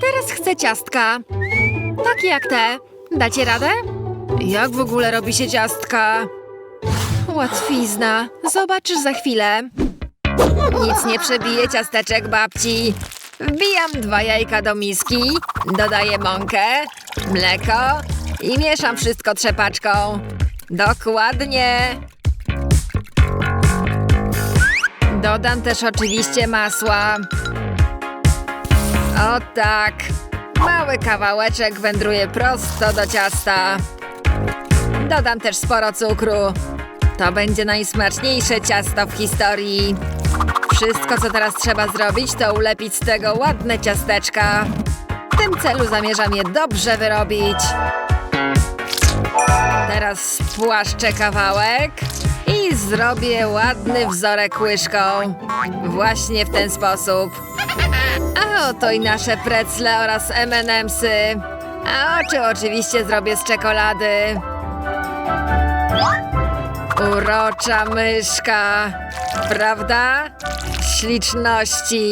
Teraz chcę ciastka. Takie jak te. Dacie radę? Jak w ogóle robi się ciastka? Łatwizna. Zobaczysz za chwilę. Nic nie przebije ciasteczek babci. Wbijam dwa jajka do miski, dodaję mąkę, mleko i mieszam wszystko trzepaczką. Dokładnie. Dodam też oczywiście masła. O tak. Mały kawałeczek wędruje prosto do ciasta. Dodam też sporo cukru. To będzie najsmaczniejsze ciasto w historii. Wszystko, co teraz trzeba zrobić, to ulepić z tego ładne ciasteczka. W tym celu zamierzam je dobrze wyrobić. Teraz spłaszczę kawałek zrobię ładny wzorek łyżką. Właśnie w ten sposób. A oto i nasze precle oraz M&M'sy. A oczy oczywiście zrobię z czekolady. Urocza myszka, prawda? Śliczności.